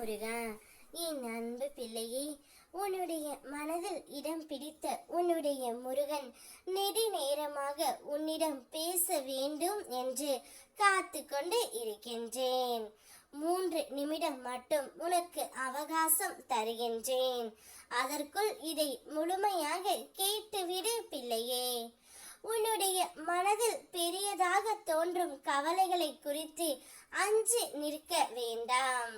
முருகா என் அன்பு பிள்ளையே உன்னுடைய மனதில் இடம் பிடித்த உன்னுடைய முருகன் நெடு நேரமாக உன்னிடம் பேச வேண்டும் என்று காத்து கொண்டு இருக்கின்றேன். மூன்று நிமிடம் மட்டும் உனக்கு அவகாசம் தருகின்றேன். அதற்குள் இதை முழுமையாக கேட்டுவிடு பிள்ளையே. உன்னுடைய மனதில் பெரிய பெரியதாக தோன்றும் கவலைகளை குறித்து அஞ்சு நிற்க வேண்டாம்.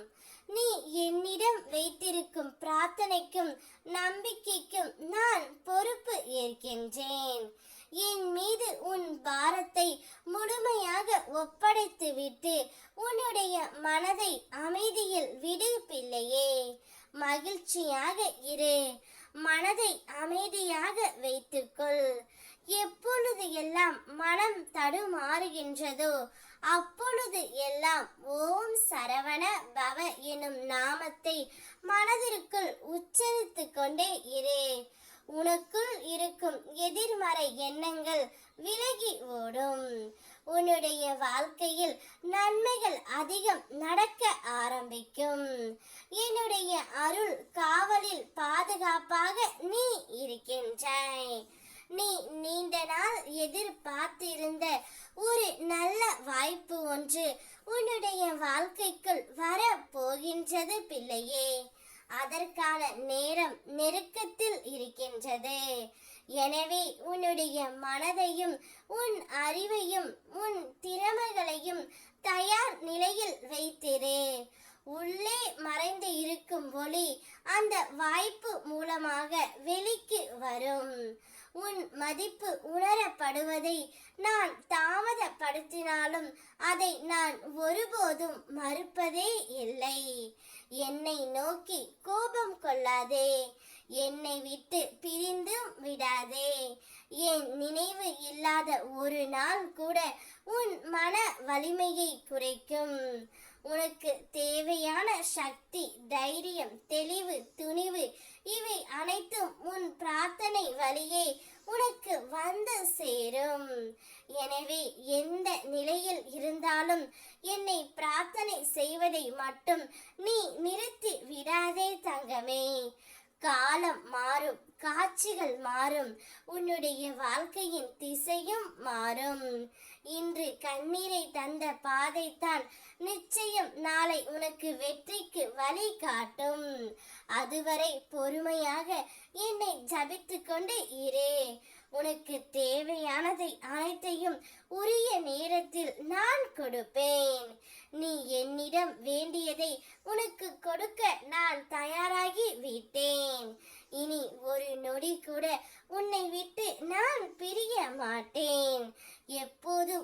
நீ என்னிடம் வைத்திருக்கும் பிரார்த்தனைக்கும் நம்பிக்கைக்கும் நான் பொறுப்பு ஏற்கின்றேன். என் மீது உன் பாரத்தை முழுமையாக ஒப்படைத்து விட்டு உன்னுடைய மனதை அமைதியில் விடு பிள்ளையே. மகிழ்ச்சியாக இரு. தடுமாறுகின்றதோ அப்பொழுது எல்லாம் ஓம் சரவண பவ எனும் நாமத்தை மனதிற்குள் உச்சரித்து கொண்டே இரு. உனக்குள் இருக்கும் எதிர்மறை எண்ணங்கள் விலகி ஓடும். உன்னுடைய வாழ்க்கையில் நன்மைகள் அதிகம் நடக்க ஆரம்பிக்கும். என்னுடைய அருள் காவலில் பாதுகாப்பாக நீ இருக்கின்றாய். நீ நீண்ட நாள் எதிர்பார்த்திருந்த ஒரு நல்ல வாய்ப்பு ஒன்று உன்னுடைய வாழ்க்கைக்குள் வர போகின்றது பிள்ளையே. அதற்கான நேரம் நெருக்கத்தில் இருக்கின்றது. எனவே உன்னுடைய மனதையும் உன் அறிவையும் உன் திறமைகளையும் தயார் நிலையில் வைத்திரு. உள்ளே மறைந்து இருக்கும் ஒளி அந்த வாய்ப்பு மூலமாக வெளிக்கு வரும். உன் மதிப்பு உணரப்படுவதை நான் தாமதப்படுத்தினாலும் அதை நான் ஒருபோதும் மறுப்பதே இல்லை. என்னை நோக்கி கோபம் கொள்ளாதே. என்னை விட்டு பிரிந்தும் விடாதே. என் நினைவு இல்லாத ஒரு நாள் கூட உன் மன வலிமையை குறைக்கும். உனக்கு தேவையான சக்தி தைரியம் தெளிவு துணிவு இவை அனைத்தும் உன் பிரார்த்தனை வழியே உனக்கு வந்து சேரும். எனவே எந்த நிலையில் இருந்தாலும் என்னை பிரார்த்தனை செய்வதை மட்டும் நீ நிறுத்தி விடாதே தங்கமே. காலம் மாறும் காட்சிகள் மாறும் உன்னுடைய வாழ்க்கையின் திசையும் மாறும். இன்று கண்ணீரை தந்த பாதைத்தான் நிச்சயம் நாளை உனக்கு வெற்றிக்கு வழி காட்டும். அதுவரை பொறுமையாக என்னை ஜபித்து கொண்டு இரு. உனக்கு தேவையானதை அனைத்தையும் உரிய நேரத்தில் நான் கொடுப்பேன். நீ உன்னிடம் வேண்டியதை உனக்கு கொடுக்க நான் தயாராகி விட்டேன். இனி ஒரு நொடி கூட உன்னை விட்டு நான் பிரிய மாட்டேன். எப்போதும்